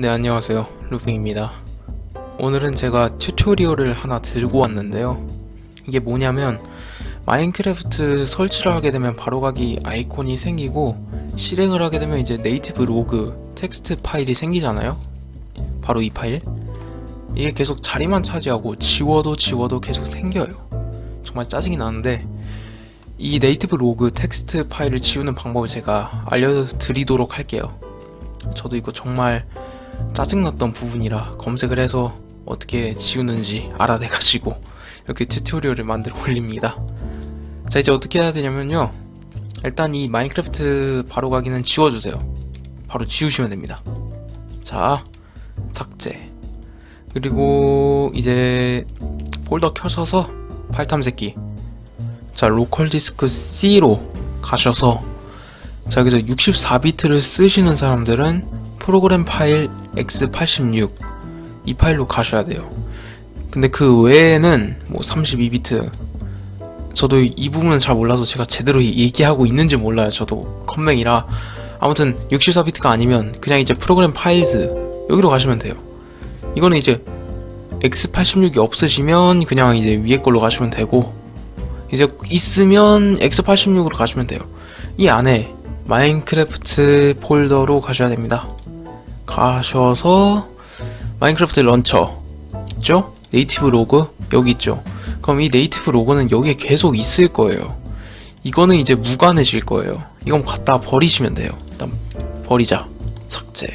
네 안녕하세요. 루핑입니다. 오늘은 제가 튜토리얼을 하나 들고 왔는데요. 이게 뭐냐면 마인크래프트 설치를 하게 되면 바로가기 아이콘이 생기고 실행을 하게 되면 이제 네이티브 로그 텍스트 파일이 생기잖아요. 바로 이 파일. 이게 계속 자리만 차지하고 지워도 지워도 계속 생겨요. 정말 짜증이 나는데 이 네이티브 로그 텍스트 파일을 지우는 방법을 제가 알려드리도록 할게요. 저도 이거 정말 짜증났던 부분이라 검색을 해서 어떻게 지우는지 알아내가지고 이렇게 튜토리얼을 만들어 올립니다. 자 이제 어떻게 해야 되냐면요. 일단 이 마인크래프트 바로 가기는 지워주세요. 바로 지우시면 됩니다. 자 삭제 그리고 이제 폴더 켜셔서 파일 탐색기 자 로컬 디스크 C로 가셔서 자 여기서 64비트를 쓰시는 사람들은 프로그램 파일 x86 이 파일로 가셔야 돼요. 근데 그 외에는 뭐 32비트 저도 이 부분은 잘 몰라서 제가 제대로 얘기하고 있는지 몰라요. 저도 컴맹이라 아무튼 64비트가 아니면 그냥 이제 프로그램 파일즈 여기로 가시면 돼요. 이거는 이제 x86이 없으시면 그냥 이제 위에 걸로 가시면 되고 이제 있으면 x86으로 가시면 돼요. 이 안에 마인크래프트 폴더로 가셔야 됩니다. 가셔서 마인크래프트 런처 있죠? 네이티브 로그 여기 있죠? 그럼 이 네이티브 로그는 여기에 계속 있을 거예요. 이거는 이제 무관해질 거예요. 이건 갖다 버리시면 돼요. 일단 버리자. 삭제.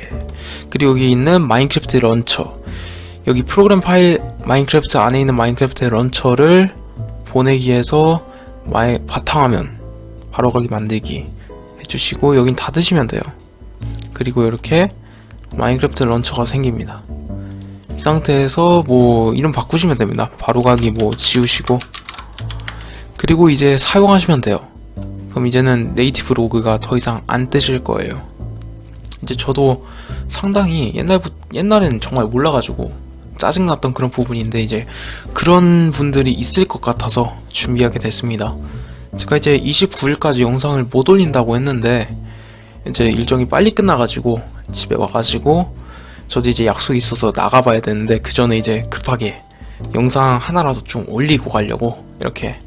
그리고 여기 있는 마인크래프트 런처. 여기 프로그램 파일 마인크래프트 안에 있는 마인크래프트 런처를 보내기 위해서 마이, 바탕화면 바로가기 만들기 해주시고 여긴 닫으시면 돼요. 그리고 이렇게 마인크래프트 런처가 생깁니다. 이 상태에서 뭐 이름 바꾸시면 됩니다. 바로가기 뭐 지우시고 그리고 이제 사용하시면 돼요. 그럼 이제는 네이티브 로그가 더 이상 안 뜨실 거예요. 이제 저도 상당히 옛날 옛날엔 정말 몰라가지고 짜증났던 그런 부분인데 이제 그런 분들이 있을 것 같아서 준비하게 됐습니다. 제가 이제 29일까지 영상을 못 올린다고 했는데 이제 일정이 빨리 끝나가지고 집에 와가지고 저도 이제 약속이 있어서 나가봐야 되는데 그 전에 이제 급하게 영상 하나라도 좀 올리고 가려고 이렇게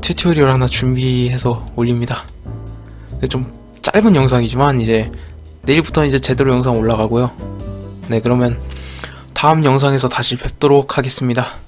튜토리얼 하나 준비해서 올립니다. 근데 좀 짧은 영상이지만 이제 내일부터 이제 제대로 영상 올라가고요. 네 그러면 다음 영상에서 다시 뵙도록 하겠습니다.